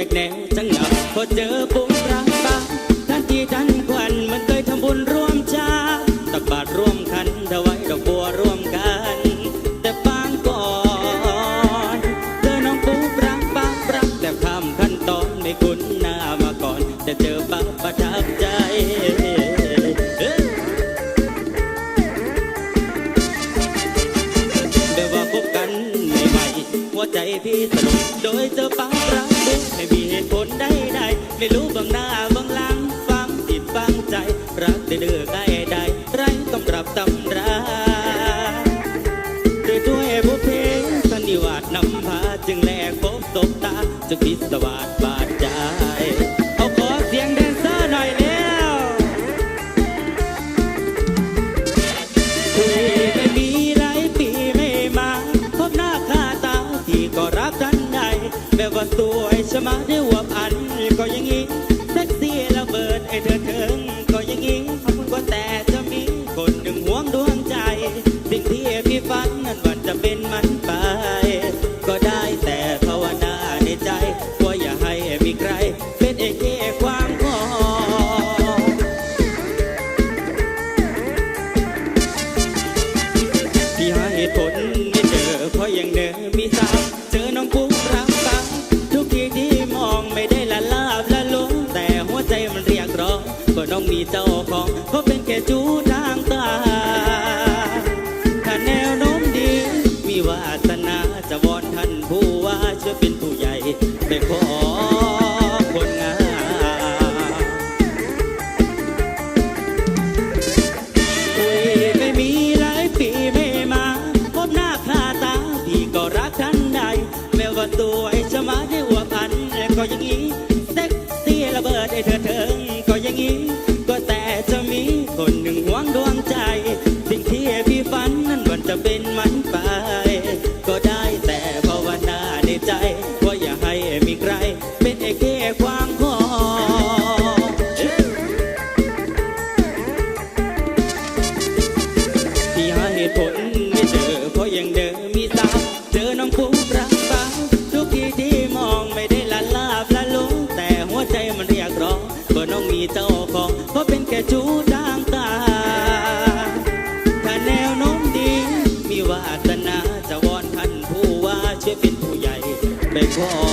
แวกแนวจังหนักพอเจอปุ๊บรักปากทันทีทันควันมันเคยทำบุญร่วมชาตักบาตรร่วมคันถวายดอกบัวร่วมกัน แต่ปางก่อนเจอน้องปุ๊บรักปากรักแต่ข้ามขั้นตอนไม่คุ้น หัวใจพี่สนุกโดยเจอปังรักดุไม่มีเหตุผลใดๆไม่รู้บางหน้าบางหลังฟังติดฟังใจ รักเดือดได้ใดไรต้องปรับตำราโดยด้วยบุพเพสันนิวาสนำพาจึงแลกพบตบตาจึงพิสวาสบาด ก็รักทันใดแบบว่าสวยชะมาได้วยวพันก็อยังงี้แท็กซี่ระเบิดไอ้เธอเธอ เจอน้องกุ๊กรักฟังทุกทีที่มองไม่ได้ละลาบละลวงแต่หัวใจมันเรียกร้องก็น้องมีเจ้าของเพราะเป็นแค่จู อย่างงี้ ของเพราะเป็นแค่จูทางตา ถ้าแนวโน้มดี มีวาสนาจะวอนท่านผู้ว่าช่วยเป็นผู้ใหญ่ไปขอ